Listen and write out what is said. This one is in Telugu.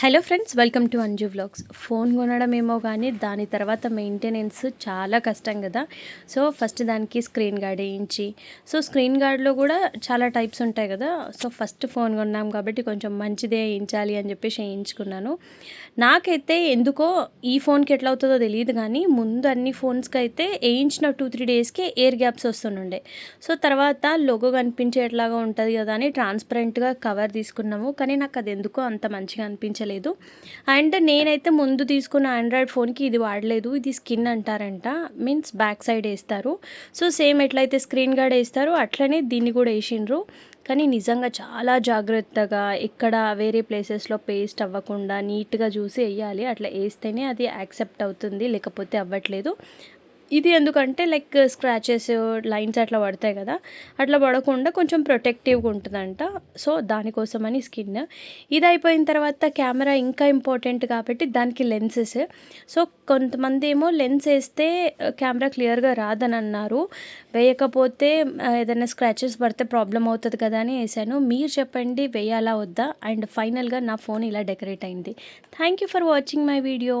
Hello friends welcome to Anju vlogs. Phone కొనడం ఏమో కానీ దాని తర్వాత మెయింటెనెన్స్ చాలా కష్టం కదా సో ఫస్ట్ దానికి స్క్రీన్ గార్డ్ వేయించి సో స్క్రీన్ గార్డ్లో కూడా చాలా టైప్స్ ఉంటాయి కదా సో ఫస్ట్ ఫోన్ కొన్నాం కాబట్టి కొంచెం మంచిదే వేయించాలి అని చెప్పేసి వేయించుకున్నాను. నాకైతే ఎందుకో ఈ ఫోన్కి ఎట్లా అవుతుందో తెలియదు కానీ ముందు అన్ని ఫోన్స్కి అయితే వేయించిన టూ త్రీ డేస్కి ఎయిర్ గ్యాప్స్ వస్తుండే సో తర్వాత లోగో కనిపించేట్లాగా ఉంటుంది కదా అని ట్రాన్స్పరెంట్గా కవర్ తీసుకున్నాము. కానీ నాకు అది ఎందుకో అంత మంచిగా అనిపించలేదు అండ్ నేనైతే ముందు తీసుకున్న ఆండ్రాయిడ్ ఫోన్కి ఇది వాడలేదు. ఇది స్కిన్ అంటారంట. మీన్స్ బ్యాక్ సైడ్ వేస్తారు. సో సేమ్ ఎట్లయితే స్క్రీన్ గార్డ్ వేస్తారో అట్లనే దీన్ని కూడా వేసిండ్రు. కానీ నిజంగా చాలా జాగ్రత్తగా ఎక్కడ వేరే ప్లేసెస్లో పేస్ట్ అవ్వకుండా నీట్గా చూసి వేయాలి. అట్లా వేస్తేనే అది యాక్సెప్ట్ అవుతుంది. లేకపోతే అవ్వట్లేదు. ఇది ఎందుకంటే లైక్ స్క్రాచెస్ లైన్స్ అట్లా పడతాయి కదా. అట్లా పడకుండా కొంచెం ప్రొటెక్టివ్గా ఉంటుందంట. సో దానికోసమని స్కిన్ ఇది అయిపోయిన తర్వాత కెమెరా ఇంకా ఇంపార్టెంట్ కాబట్టి దానికి లెన్సెస్ సో కొంతమంది ఏమో లెన్స్ వేస్తే కెమెరా క్లియర్గా రాదని అన్నారు. వేయకపోతే ఏదైనా స్క్రాచెస్ పడితే ప్రాబ్లం అవుతుంది కదా అని వేసాను మీరు చెప్పండి వేయాలా వద్దా? అండ్ ఫైనల్గా నా ఫోన్ ఇలా డెకరేట్ అయింది. Thank you for watching my video